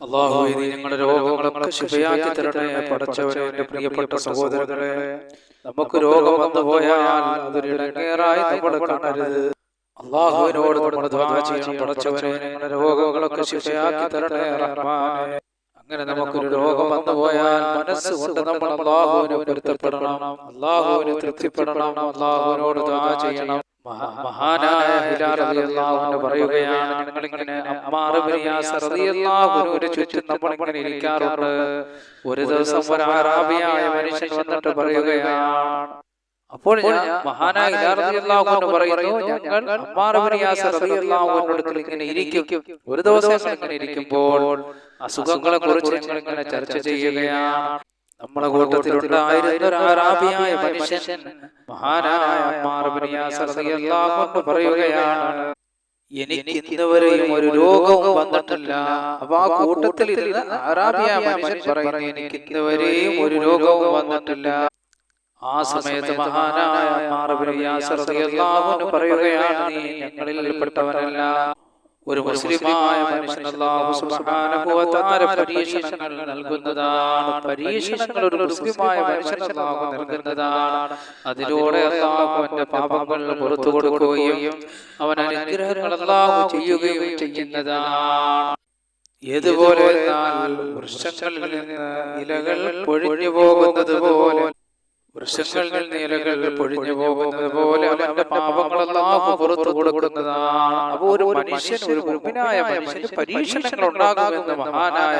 അള്ളാഹുവേ നീ ഞങ്ങളുടെ രോഗങ്ങളൊക്കെ ശിഫയാക്കി തരണേ പടച്ചവരെ എന്റെ പ്രിയപ്പെട്ട സഹോദരങ്ങളെ നമുക്ക് രോഗം വന്നു പോയാൽ അതൊരു ഇടങ്ങേറായി നമ്മൾ കാണരുത്. അള്ളാഹുവിനോട് നമ്മൾ ദ്വാ ചെയ്യണം പടച്ചവരെ ഞങ്ങളുടെ രോഗങ്ങളൊക്കെ ശിഫയാക്കി തരണേ റഹ്മാനെ അങ്ങനെ നമുക്കൊരു രോഗം വന്നു പോയാൽ മനസ്സുകൊണ്ട് നമ്മൾ അള്ളാഹുവിനെ പൊരുത്തപ്പെടണം. അള്ളാഹുവിനെ തൃപ്തിപ്പെടണം. അള്ളാഹുവിനോട് ദ്വാ ചെയ്യണം. മഹാനായ പറയുകയാണ് ഞങ്ങളിങ്ങനെ റളിയല്ലാഹുവിനു ചുറ്റും നമ്മൾ ഇങ്ങനെ ഇരിക്കാറുണ്ട്. ഒരു ദിവസം ഒരു അറാബിയായ മനുഷ്യൻ വന്നിട്ട് പറയുകയാണ്. അപ്പോൾ മഹാനായ പറയുന്നു ഞങ്ങൾ ഇങ്ങനെ ഇരിക്കും. ഒരു ദിവസം ഇങ്ങനെ ഇരിക്കുമ്പോൾ അസുഖങ്ങളെ കുറിച്ച് ഞങ്ങൾ ഇങ്ങനെ ചർച്ച ചെയ്യുകയാണ്. നമ്മുടെ കൂട്ടത്തിലുണ്ടായിരുന്ന ഒരു മഹാനായ പറയുകയാണ് ഒരു രോഗവും വന്നിട്ടില്ല. ആ കൂട്ടത്തിൽ ഒരു രോഗവും വന്നിട്ടില്ല. ആ സമയത്ത് മഹാനായ പറയുകയാണ് നീ ഞങ്ങളിൽ പെട്ടവനല്ല. ഒരു മുസ്ലിമായ മനുഷ്യൻ അല്ലാഹു സുബ്ഹാനഹു വ തആല പരീക്ഷണങ്ങൾ നൽകുന്നതാണ്. പരീക്ഷണങ്ങൾ ഒരു മുസ്ലിമായ മനുഷ്യൻ അല്ലാഹു നൽകുന്നതാണ്. അതിലൂടെ അല്ലാഹു അവന്റെ പാപങ്ങൾ പുറത്തു കൊടുക്കുകയും അവൻ അനുഗ്രഹങ്ങൾ അല്ലാഹു ചെയ്യുകയും ചെയ്യുന്നതാണ്. ഏതുപോലെ വൃക്ഷങ്ങളിൽ നിന്ന് ഇലകൾ പൊഴിഞ്ഞു പോകുന്നത് പോലെ വൃക്ഷങ്ങളിൽ പൊഴിഞ്ഞു പോകുന്നത് പോലെ അവന്റെ പാപങ്ങളെല്ലാം പുറത്തു കൊടുക്കുന്നതാണ്. അപ്പൊ ഒരു മനുഷ്യൻ ഒരു മുമ്പിനായ മനുഷ്യന് പരീക്ഷണങ്ങൾ ഉണ്ടാകുമെന്ന് മഹാനായ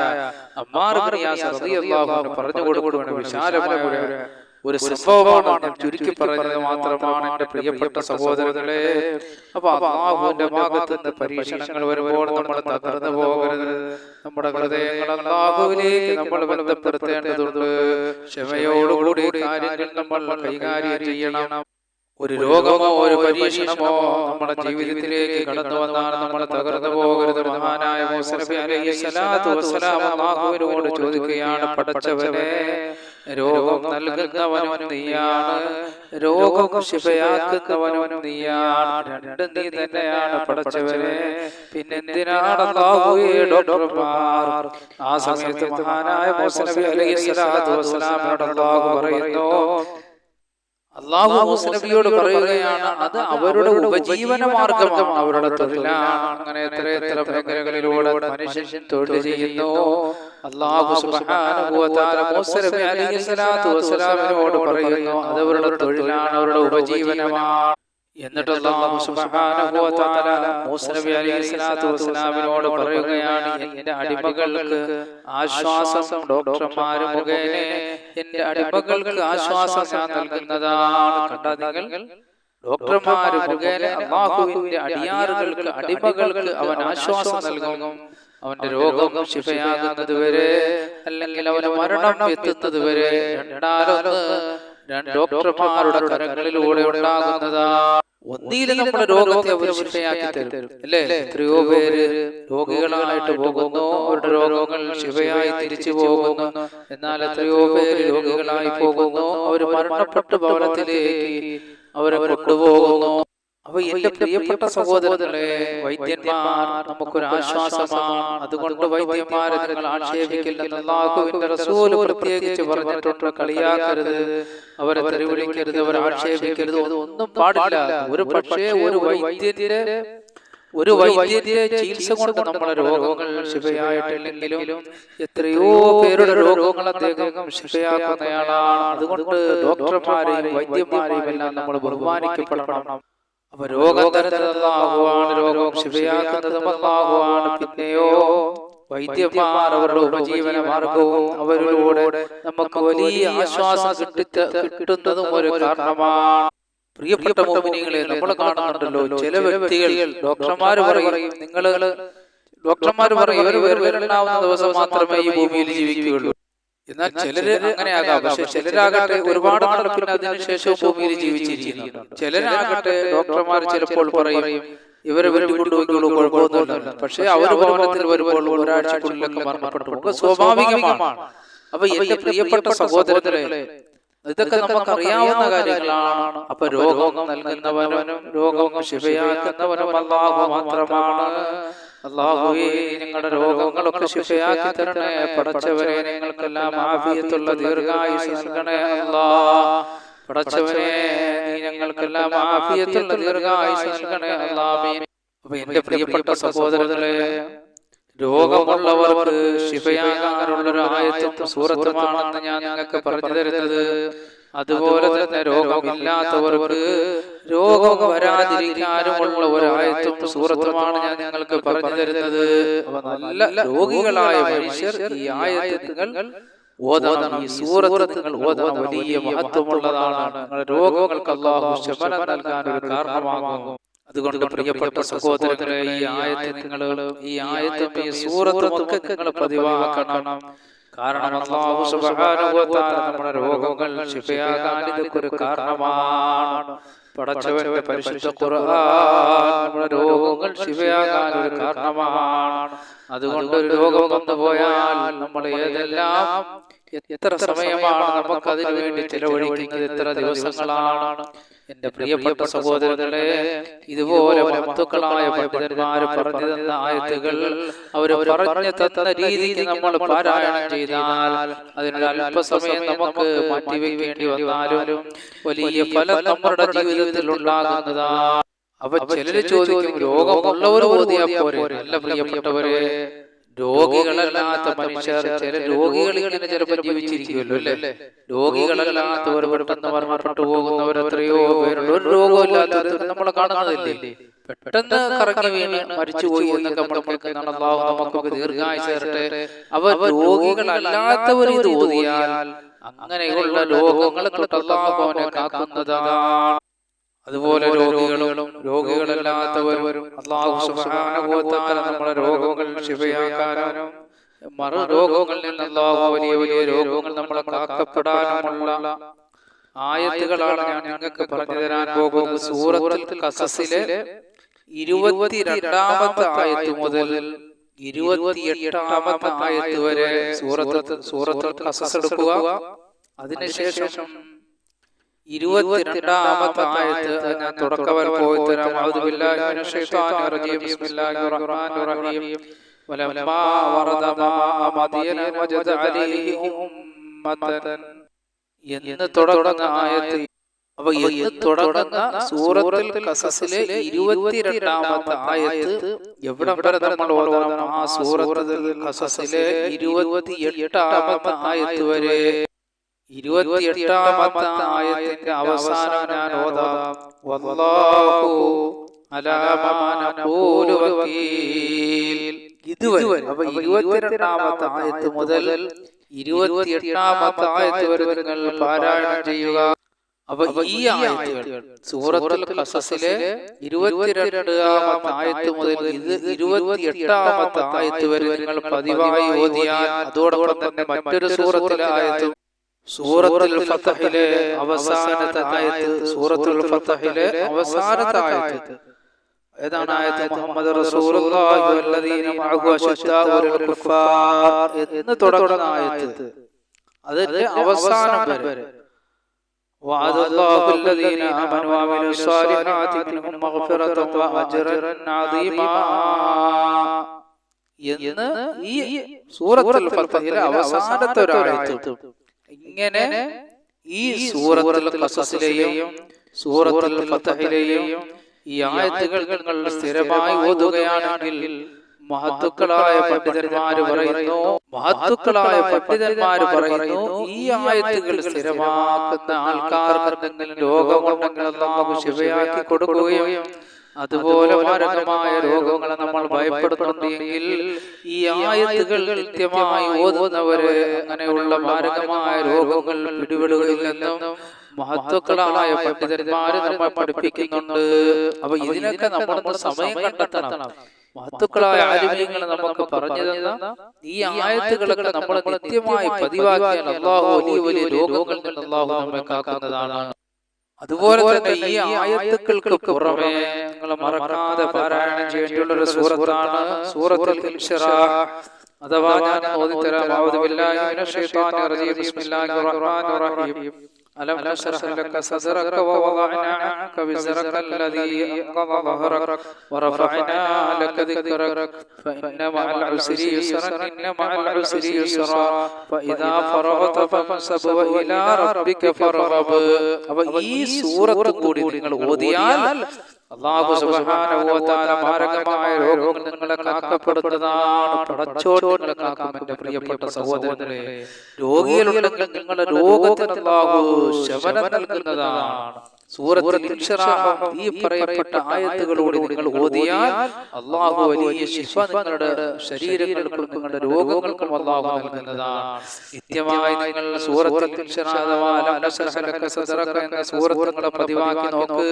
അമ്മാർ പറഞ്ഞു കൊടുക്കുകയാണ്. വിശാലമായ ഒരു സംഭവമാണ് ചുരുക്കി പറഞ്ഞത് മാത്രമാണ് എന്റെ പ്രിയപ്പെട്ട സഹോദരങ്ങളെ. അപ്പൊ അള്ളാഹുവിന്റെ ഭാഗത്ത് നിന്ന് പരീക്ഷണങ്ങൾ വരുമ്പോൾ നമ്മൾ തകർന്നു പോകരുത്. നമ്മുടെ ഹൃദയങ്ങൾ അള്ളാഹുവിലേക്ക് നമ്മൾ ബന്ധപ്പെടുത്തേണ്ടതുണ്ട്. ക്ഷമയോടുകൂടി കാര്യങ്ങൾ നമ്മൾ കൈകാര്യം ചെയ്യണം. ഒരു രോഗമോ ഒരു പരീക്ഷണമോ നമ്മുടെ ജീവിതത്തിലേക്ക് കടന്നു വന്നാൽ നമ്മൾ തകർന്നു പോകരുത് മഹാനായ അള്ളാഹുവിനോട് ചോദിക്കുകയാണ് പടച്ചവനെ രോഗം നൽകുന്നവനും നീയാണ് രോഗം ശിവയാക്കുന്നവനും നീയാണ് രണ്ടും നീ തന്നെയാണ് പടച്ചവനെ പിന്നെന്തിനാണ് ഡോക്ടർമാർ? ആ സമയത്ത് മഹാനായ പറയുന്നു അള്ളാഹു മൂസ നബിയോട് പറയുകയാണ് അത് അവരുടെ ഉപജീവന മാർഗമാണ് അവരുടെ തൊഴിലാണ്. അങ്ങനെ എത്ര എത്ര മേഖലകളിലൂടെ മനുഷ്യൻ തൊഴിൽ ചെയ്യുന്നു. അള്ളാഹു സുബ്ഹാനഹു വ തആല മൂസ നബി അലൈഹി സ്വലാത്തു വസ്സലാമിനോട് പറയുന്നു. അത് അവരുടെ തൊഴിലാണ് അവരുടെ ഉപജീവനമാണ്. എന്നിട്ട് അല്ലാഹു സുബ്ഹാനഹു വ തആല മൂസ നബി അലൈഹി സ്വലാത്തു വസ്സലാമിനോട് പറയുകയാണ് എന്റെ അടിമകൾക്ക് ആശ്വാസം ഡോക്ടർമാര് മുഖേന എന്റെ അടിമകൾക്ക് ആശ്വാസം ഞാൻ നൽകുന്നതാണ് കണ്ട നിങ്ങൾ ഡോക്ടർമാര് മുഖേന അള്ളാഹുവിന്റെ അടിയാറുകൾക്ക് അടിമകൾക്ക് അവൻ ആശ്വാസം നൽകും. അവന്റെ രോഗം ശിഫയാകുന്നത് വരെ അല്ലെങ്കിൽ അവന് മരണം എത്തുന്നത് വരെ രണ്ടാലൊന്ന് രണ്ട് ഡോക്ടർമാരുടെ കരങ്ങളിലൂടെ നമ്മുടെ രോഗത്തെ അവർ ശിഫയാക്കി തരും. അല്ലേ? എത്രയോ പേര് രോഗികളായിട്ട് പോകുന്നു. അവരുടെ രോഗങ്ങൾ ശിവയായി തിരിച്ചു പോകുന്നു. എന്നാൽ എത്രയോ പേര് രോഗികളായി പോകുന്നു. അവർ മരണപ്പെട്ട ഭവനത്തിലേക്ക് അവരെ കൊണ്ടുപോകുന്നു. അപ്പൊ എന്റെ പ്രിയപ്പെട്ട സഹോദരങ്ങളെ വൈദ്യന്മാർ നമുക്കൊരു ആശ്വാസമാണ്. അതുകൊണ്ട് വൈദ്യന്മാരെ നിങ്ങൾ ആക്ഷേപിക്കില്ല റസൂൽ പ്രത്യേകിച്ച് പറഞ്ഞിട്ടുണ്ട്. കളിയാക്കരുത്. അവരെ തെരുവിളിക്കരുത് അവരെ ആക്ഷേപിക്കരുത്. ഒന്നും പാടില്ല. ഒരു പക്ഷേ ഒരു വൈദ്യന്റെ ഒരു വൈദ്യതിയെ ചികിത്സ കൊണ്ട് നമ്മളെ രോഗങ്ങൾ ശിവയായിട്ടില്ലെങ്കിലും എത്രയോ പേരുടെ രോഗങ്ങൾ അദ്ദേഹം ശിവയാക്കുന്നയാളാണ് അതുകൊണ്ട് ഡോക്ടർമാരെയും വൈദ്യന്മാരെയും എല്ലാം നമ്മൾ ബഹുമാനിക്കപ്പെടണം. അപ്പൊ രോഗം രോഗം അല്ലാഹുവാണ് പിന്നെയോ വൈദ്യന്മാർ അവരുടെ ഉപജീവന മാർഗവും അവരിലൂടെ നമുക്ക് വലിയ ആശ്വാസം കിട്ടി കിട്ടുന്നതും ഒരു കാരണമാണ്. പ്രിയപ്പെട്ട മോമിനികളെ നമ്മൾ കാണുന്നുണ്ടല്ലോ ചില വ്യക്തികൾ ഡോക്ടർമാർ പറയും നിങ്ങൾ ഡോക്ടർമാർ പറയും ഒരു വേറെ ദിവസം മാത്രമേ ഈ ഭൂമിയിൽ ജീവിക്കുകയുള്ളൂ. എന്നാൽ ചിലര് അങ്ങനെയാകാം. പക്ഷെ ചിലരാകട്ടെ ഒരുപാട് നാൾ പിന്നെ അതിനുശേഷം ഭൂമിയിൽ ജീവിച്ചിരിക്കുന്നു. ചിലരാകട്ടെ ഡോക്ടർമാർ ചിലപ്പോൾ പറയും ഇവരെ വെട്ടിക്കൊണ്ടുപോയിക്കോളൂ കുഴപ്പമൊന്നുമില്ല പക്ഷെ അവർ ഭവനത്തിൽ വരുമ്പോൾ ഒരാഴ്ചക്കുള്ളിലൊക്കെ മരണപ്പെട്ടു. സ്വാഭാവികമാണ്. അപ്പൊ എന്റെ പ്രിയപ്പെട്ട സഹോദരങ്ങളെ ഇതൊക്കെ നമുക്ക് അറിയാവുന്ന കാര്യങ്ങളാണ്. അപ്പൊ രോഗം നൽകുന്നവനും രോഗം ശിവയാക്കുന്നവനും അള്ളാഹു മാത്രമാണ്. അള്ളാഹുവേ നിങ്ങളുടെ രോഗങ്ങളൊക്കെ ശിഫയാക്കി തരണേ. പടച്ചവരെ നിങ്ങൾക്കെല്ലാം ആഫിയത്തുള്ള ദീർഘായുസ് നൽകണേ. അല്ലാ. പടച്ചവനെ നീ ഞങ്ങൾക്കെല്ലാം ആഫിയത്തുള്ള ദീർഘായുസ് നൽകണേ. അല്ലാമീൻ. അപ്പൊ എന്റെ പ്രിയപ്പെട്ട സഹോദരങ്ങളെ രോഗമുള്ളവർക്ക് ശിഫയാകാനുള്ള ഒരു ആയത്തും സൂറത്തുമാണെന്ന് ഞാൻ നിങ്ങൾക്ക് പറഞ്ഞു തരുന്നത്. അതുപോലെ തന്നെ രോഗമില്ലാത്തവർക്ക് രോഗം വരാതിരിക്കാനുമുള്ള ഒരു ആയത്തും സൂറത്തുമാണ് ഞാൻ നിങ്ങൾക്ക് പറഞ്ഞു തരുന്നത്. നല്ല രോഗികളായ മനുഷ്യർ ഈ ആയത്തുകൾ ഓതണം. ഈ സൂറത്തുകൾ ഓതണം. വലിയ മഹത്വമുള്ളതാണ്. നിങ്ങളുടെ രോഗങ്ങൾക്ക് അള്ളാഹു ശമനം നൽകാൻ ഒരു കാരണമാകും. അതുകൊണ്ട് പ്രിയപ്പെട്ട സഹോദരങ്ങളെ ഈ ആയത്ത് നിങ്ങൾ ഈ ആയത്തും ഈ സൂറത്തും ഒക്കെ നിങ്ങൾ പതിവാക്കണം. കാരണം അള്ളാഹു സുബ്ഹാനഹു വ തആല നമ്മുടെ രോഗങ്ങൾ ശിഫയാകാൻ ഇതൊക്കെ ഒരു കാരണമാണ്. പടച്ചവന്റെ പരിശുദ്ധ ഖുർആൻ നമ്മുടെ രോഗങ്ങൾ ശിവയാകാൻ ഒരു കാരണമാണ്. അതുകൊണ്ട് ഒരു രോഗം വന്നു പോയാൽ നമ്മൾ ഏതെല്ലാം എത്ര സമയമാണ് നമുക്ക് അതിനു വേണ്ടി ചെലവഴിക്കുന്നത്? എത്ര ദിവസങ്ങളാണ്? എന്റെ പ്രിയപ്പെട്ട സഹോദരങ്ങളെ ഇതുപോലെ മഹത്തുക്കളായ പണ്ഡിതന്മാർ പറഞ്ഞു തന്ന ആയത്തുകൾ അവർ പറഞ്ഞു തന്ന രീതിക്ക് നമ്മൾ പാരായണം ചെയ്താൽ അതിനൊരു അല്പസമയം നമുക്ക് മാറ്റിവെക്കേണ്ടി വന്നാലും വലിയ ഫലം നമ്മുടെ ജീവിതത്തിൽ ഉണ്ടാകുന്നതാണ് അപ്പൊ ചിലര് ചോദിക്കും രോഗമുള്ളവർ ഓതിയാ പോരെ നല്ല പ്രിയപ്പെട്ടവരെ. രോഗികളല്ലാത്ത മനുഷ്യർ ചില രോഗികൾ ഇങ്ങനെ ചിലപ്പോൾ ജീവിച്ചിരിക്കുമല്ലോ അല്ലേ? രോഗികളല്ലാത്തവർ പെട്ടെന്ന് മരണപ്പെട്ടു പോകുന്നവർ എത്രയോ പേരുണ്ട്. ഒരു രോഗമില്ലാത്തവർ നമ്മൾ കാണുന്നതില്ലേ? പെട്ടെന്ന് കറങ്ങി വീണ് മരിച്ചുപോയി എന്നൊക്കെ നമ്മൾ കേൾക്കുന്നുണ്ട് അള്ളാഹു നമുക്കൊക്കെ ദീർഘായുസ് തരട്ടെ അവർ രോഗികളല്ലാത്തവർ ഇത് ഓതിയാൽ അങ്ങനെയുള്ള രോഗങ്ങളെ തൊട്ട് കാക്കുന്നതാണ്. അതുപോലെ രോഗികളും രോഗികളല്ലാത്തവരും അള്ളാഹു നമ്മുടെ രോഗങ്ങൾ ശിവയാക്കാനും മറു രോഗങ്ങളിൽ നിന്ന് അള്ളാഹു വലിയ വലിയ രോഗങ്ങൾ നമ്മളെ കാക്കപ്പെടാനുമുള്ള ആയത്തുകളാണ് ഞാൻ നിങ്ങൾക്ക് പറഞ്ഞു തരാൻ പോകുന്നത്. സൂറത്തിൽ കസസിലെ ഇരുപത്തിരണ്ടാമത്തെ ആയത്ത് മുതൽ ഇരുപത്തിയെട്ടാമത്തെ ആയത്ത് വരെ സൂറത്ത് സൂറത്തുൽ കസസ് എടുക്കുക. അതിനുശേഷം ഇരുപത്തിരണ്ടാമത്തെ ആയത്ത് ഞാൻ തുടക്കവൽ പോയി തരാം ഔദു ബില്ലാഹി മിനശ് ശൈത്വാനിർ റജീം ബിസ്മില്ലാഹിർ റഹ്മാനിർ റഹീം ولما ورد ماء مدين وجد عليه أمة എന്ന് തുടങ്ങുന്ന ആയത്ത് അപ്പൊ എന്ന് തുടങ്ങുന്ന സൂറത്തുൽ കസസിലെ ഇരുപത്തിരണ്ടാമത്തെ ആയത്ത് എവിടെ വരെ നമ്മൾ ഓതണം ആ സൂറത്തുൽ കസസിലെ ഇരുപത്തി എട്ടാമത്തെ ആയത്ത് വരെ ഇരുപത്തിയെട്ടാമത്തെ ആയത്തിന്റെ അവസാനം ഞാൻ ഓതാം. വല്ലാഹു ഇതുവരെ അപ്പൊ ഇരുപത്തിരണ്ടാമത്തെ ആയത്ത് മുതൽ ഇരുപത്തിയെട്ടാമത്തെ ആയത്ത് വരെ നിങ്ങൾ പാരായണം ചെയ്യുക. അപ്പൊ ഈ ആയത്തുകൾ സൂറത്തുൽ ഖസസിലെ ഇരുപത്തിരണ്ടാമത്തെ ആയത്ത് മുതൽ ഇത് ഇരുപത്തിയെട്ടാമത്തെ ആയത്ത് വരെ നിങ്ങൾ പതിവായി ഓതിയാൽ അതോടൊപ്പം തന്നെ മറ്റൊരു സൂറത്തിലെ ആയത്തും സൂറത്തുൽ ഫത്തഹിലെ അവസാനത്തെ ആയത്ത് സൂറത്തുൽ ഫത്തഹിലെ അവസാനത്തെ ആയത്ത് ഏതാണ് ആയത്ത് മുഹമ്മദ് റസൂലുള്ളാഹി വല്ലദീന മഅഹു അശദ്ദാഉ അലൽ കുഫാർ എന്ന് തുടങ്ങുന്ന ആയത്ത് അതിന്റെ അവസാനം വരെ وعد الله الذين آمنوا وعملوا الصالحات منهم مغفرة وأجرا عظيما എന്ന് ഈ സൂറത്തുൽ ഫത്തഹിലെ അവസാനത്തെ ഒരു ആയത്ത് ഇങ്ങനെ ഈ സൂറത്തുൽ ഈ ആയത്തുകൾ നിങ്ങൾ സ്ഥിരമായി ഓതുകയാണെങ്കിൽ മഹത്തുക്കളായ പണ്ഡിതന്മാര് പറയുന്നു. മഹത്തുക്കളായ പണ്ഡിതന്മാര് പറയുന്നു. ഈ ആയത്തുകൾ സ്ഥിരമാക്കുന്ന ആൾക്കാർക്ക് എന്തെങ്കിലും രോഗമുണ്ടെങ്കിൽ അള്ളാഹു ശിവയാക്കി കൊടുക്കുകയും അതുപോലെ മാരകമായ രോഗങ്ങളെ നമ്മൾ ഭയപ്പെടുത്തുന്നുണ്ടെങ്കിൽ ഈ ആയത്തുകൾ കൃത്യമായി ഓതുന്നവര് അങ്ങനെയുള്ള മാരകമായ രോഗങ്ങൾ പിടിപെടുകയിൽ നിന്നും മഹത്വക്കളായ പണ്ഡിതന്മാര് നമ്മൾ പഠിപ്പിക്കുന്നുണ്ട്. അപ്പൊ ഇതിനൊക്കെ നമ്മളൊന്ന് സമയം കണ്ടെത്തണം. മഹത്തുക്കളായ ആരോഗ്യങ്ങൾ നമുക്ക് പറഞ്ഞു തന്ന ഈ ആയത്തുകളൊക്കെ നമ്മൾ നിത്യമായി പതിവാക്കിയാൽ അള്ളാഹു വലിയ വലിയ രോഗങ്ങളിൽ നിന്ന് അള്ളാഹു നമ്മെ കാക്കുന്നതാണ്. അതുപോലെ തന്നെ ഈ ആയത്തുക്കൾക്ക് പുറമെ നിങ്ങൾ മറക്കാതെ പാരായണം ചെയ്യേണ്ടിയുള്ള ഒരു സൂറത്താണ് സൂറത്തുൽ അഥവാ ഞാൻ ഓതിത്തരാം. ബിസ്മില്ലാഹിർ റഹ്മാനിർ റഹീം. ألم نشرح لك صدرك ووضعنا عنك وزرك الذي أنقض ظهرك ورفعنا لك ذكرك فإن مع العسر يسرا إن مع العسر يسرا فإذا فرغت فانصب وإلى ربك فارغب അപ്പൊ ഈ സൂറത്തും കൂടി നിങ്ങൾ ഓതിയാൽ അള്ളാഹു സുബ്ഹാനഹു വ തആല മാരകമായ രോഗങ്ങൾ നിങ്ങളെ കാക്കപ്പെടുന്നതാണ് പടച്ചോട്ട് നിങ്ങളെ കാക്കും എന്റെ പ്രിയപ്പെട്ട സഹോദരങ്ങളെ. രോഗികളുണ്ടെങ്കിൽ നിങ്ങളുടെ രോഗത്തിന് അള്ളാഹു ശമനം നൽകുന്നതാണ്. ഈ പറയപ്പെട്ട ആയത്തുകളോട് നിങ്ങൾ ഓതിയാൽ അള്ളാഹു വലിയ ശിഫ നിങ്ങളുടെ ശരീരങ്ങൾക്കും നിങ്ങളുടെ രോഗങ്ങൾക്കും അള്ളാഹു നൽകുന്നതാണ്. നിത്യമായി നിങ്ങൾ സൂറത്തുൽ ഇൻഷിറാഹ് അഥവാ അലം നശ്റഹ ലക എന്ന സൂറത്ത് നിങ്ങൾ പതിവാക്കി നോക്ക്.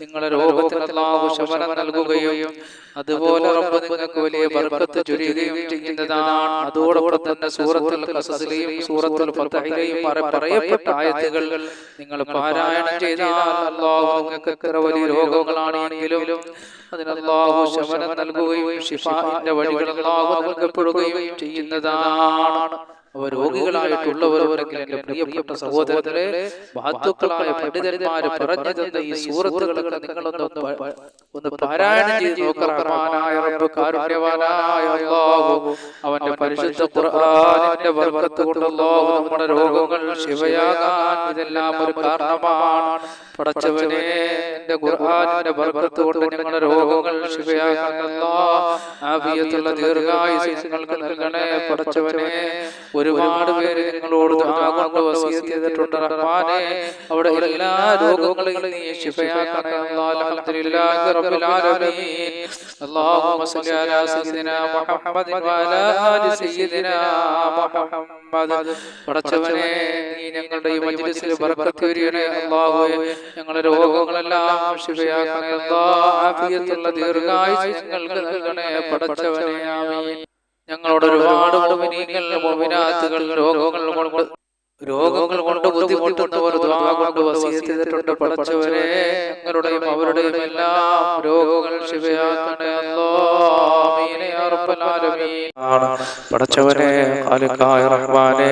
നിങ്ങളുടെ രോഗത്തിന് അള്ളാഹു ശമനം നൽകുകയും അതുപോലെ റബ്ബ് നിങ്ങൾക്ക് വലിയ ബർക്കത്ത് ചൊരിയുകയും ചെയ്യുന്നതാണ്. അതോടൊപ്പം തന്നെ സൂറത്തുൽ കസസിലെയും സൂറത്തുൽ ഫതഹിലെയും പറ- പറയപ്പെട്ട ആയത്തുകൾ നിങ്ങൾ പാരായണം ചെയ്താൽ അല്ലാഹു നിങ്ങൾക്ക് വലിയ രോഗങ്ങളാണെങ്കിലും അതിനല്ലാഹു ശമനം നൽകുകയും ഷിഫാന്റെ വഴികൾ അള്ളാഹു നൽകപ്പെടുകയും ചെയ്യുന്നതാണ്. അവ രോഗികളായിട്ടുള്ളവരവരെങ്കിലും എന്റെ പ്രിയപ്പെട്ട സഹോദരങ്ങളെ മഹത്വക്കളായ പണ്ഡിതന്മാരെ പറഞ്ഞു തന്ന ഈ സൂറത്തുകളൊക്കെ നിങ്ങളൊന്ന് ഒന്ന് പാരായണം ചെയ്ത് നോക്കറായ റബ്ബ് കാരുണ്യവാനായ അല്ലാഹു അവന്റെ പരിശുദ്ധ ഖുർആനിന്റെ ബർക്കത്ത് കൊണ്ട് അല്ലാഹു നമ്മുടെ രോഗങ്ങൾ ശിവയാകാൻ ഇതെല്ലാം ഒരു കാരണമാണ്. പടച്ചവനെ എന്റെ ഖുർആനിന്റെ ബർക്കത്ത് കൊണ്ട് ഞങ്ങളുടെ രോഗങ്ങൾ ശിവയാകാൻ ആഫിയത്തുള്ള ദീർഘായുസ് നിങ്ങൾക്ക് നൽകണേ പടച്ചവനെ. ഒരുപാട് പേര് നിങ്ങളോട് കൊണ്ട് ചെയ്തിട്ടുണ്ട് റഹ്മാനെ. അവിടെ എല്ലാ രോഗങ്ങളെയും നീ ശിഫയാക്കണേ അല്ലാഹു. അൽഹംദുലില്ലാഹി റബ്ബിൽ ആലമീൻ اللهم صل على سيدنا محمد وعلى آل سيدنا محمد പടച്ചവനെ നീ ഞങ്ങളുടെ ഈ മജ്ലിസിൽ ബർക്കത്ത് വരികണേ അല്ലാഹുവേ ഞങ്ങളുടെ രോഗങ്ങളെല്ലാം ശിഫയാക്കണേ അല്ലാഹ് ആഫിയത്തുള്ള ദീർഘായുസ് ഞങ്ങൾക്ക് നൽകണേ പടച്ചവനെ ആമീൻ ഞങ്ങളോട് ഒരുപാട് മോമിനീങ്ങൾ മോമിനാത്തുകൾ രോഗങ്ങൾ കൊണ്ട് രോഗങ്ങൾ കൊണ്ട് ബുദ്ധിമുട്ടുന്നവർ കൊണ്ട് ചെയ്തിട്ടുണ്ട് പടച്ചവരെ ഞങ്ങളുടെയും അവരുടെയും എല്ലാം രോഗങ്ങൾ ശിവയാക്കണേ അല്ലോ. പടച്ചവനെ റഹ്മാനെ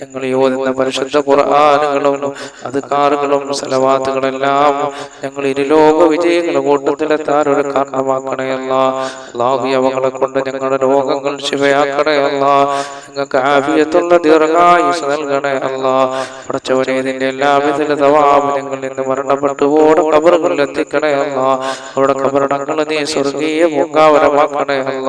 ഞങ്ങൾ യോജിന്ന പരിശുദ്ധ ഖുർആനുകളും അധികാറുകളും സലവാത്തുകളെല്ലാം ഞങ്ങൾ ഇരുലോക വിജയങ്ങളുടെ കൂട്ടത്തിലെത്താൻ ഒരു കാരണമാക്കണയല്ല. ലാഹിയവങ്ങളെ കൊണ്ട് ഞങ്ങളുടെ രോഗങ്ങൾ ശിവയാക്കണയല്ല. ഞങ്ങൾക്ക് ആഫിയത്തുള്ള ദീർഘായുസ് നൽകണേ അല്ല പടച്ചവനെ ഇതിന്റെ എല്ലാവിധ തവാബ് ഞങ്ങൾ ഇന്ന് മരണപ്പെട്ടു ഓടെ കബറുകളിൽ എത്തിക്കണേ അല്ല അവിടെ കബറടങ്ങൾ നീ സ്വർഗീയ പൂങ്കാവരമാക്കണേ അല്ല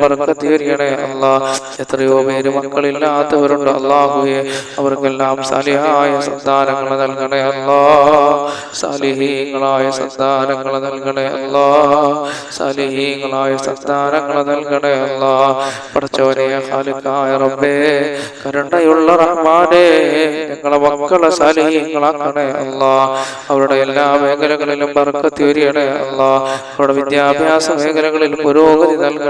വറക്കത്തി വരികണേ അല്ല എത്രയോ പേര് മക്കളില്ലാത്തവരുണ്ട്. അള്ളാഹുയെ അവർക്കെല്ലാം സലിഹായ സന്താനങ്ങൾ നൽകണേ. അല്ലാ സലിഹീങ്ങളായ സന്താനങ്ങൾ നൽകണേ. അല്ലാ സലിഹീങ്ങളായ സന്താനങ്ങൾ നൽകണേ. അല്ലാ പഠിച്ചവനെ ഹാലിക്കായ റബ്ബേ കരുണയുള്ള റഹ്മാനെ ഞങ്ങളെ മക്കളെ സാലിഹീങ്ങളാക്കണേ. അല്ലാ അവരുടെ എല്ലാ മേഖലകളിലും ബർക്കത്തി വരികയാണേ. അല്ലാ അവരുടെ വിദ്യാഭ്യാസ മേഖലകളിൽ പുരോഗതി നൽകണേ.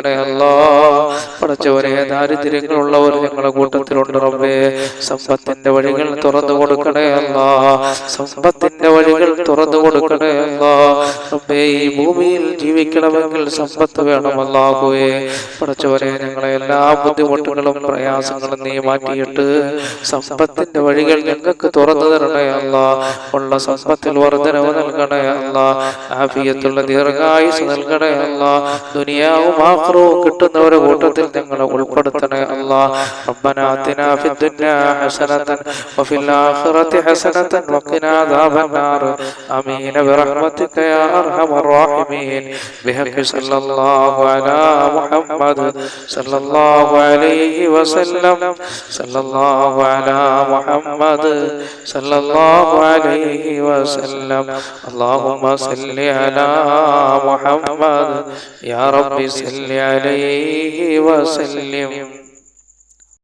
അല്ലാ. പഠിച്ചവരെ ദാരിദ്ര്യങ്ങളുള്ളവർ ഞങ്ങളുടെ കൂട്ടത്തിലുണ്ട് റബ്ബേ. സമ്പത്തിന്റെ വഴികൾ തുറന്നു കൊടുക്കണേ അല്ലാ. സമ്പത്തിന്റെ വഴികൾ തുറന്നു കൊടുക്കണേ അല്ലാ. റബ്ബേ ഈ ഭൂമിയിൽ ജീവിക്കണമെങ്കിൽ സമ്പത്ത് വേണമല്ലാകുവേ പഠിച്ചവരെ ഞങ്ങളെ എല്ലാ ബുദ്ധിമുട്ടുകളും പ്രയാസങ്ങളും നീ മാറ്റിയിട്ട് സമ്പത്തിന്റെ വഴികൾ ഞങ്ങൾക്ക് തുറന്നു തരണേ ഉള്ള സമ്പത്തിൽ വർധനവ് നൽകണേ അല്ല. ആഫിയത്തുള്ള ദീർഘായുസ് നൽകണേ അല്ല. ദുനിയാവും ആക്രവും കിട്ടുന്നവരെ കൂട്ടത്തിൽ ഞങ്ങളെ ഉൾപ്പെടുത്തണേ അല്ല ربنا آتنا في الدنيا حسنة وفي الآخرة حسنة وقنا عذاب النار آمين برحمتك يا أرحم الراحمين بحق صلى الله على محمد صلى الله عليه وسلم صلى الله على محمد صلى الله عليه وسلم اللهم صل على محمد يا رب صل عليه وسلم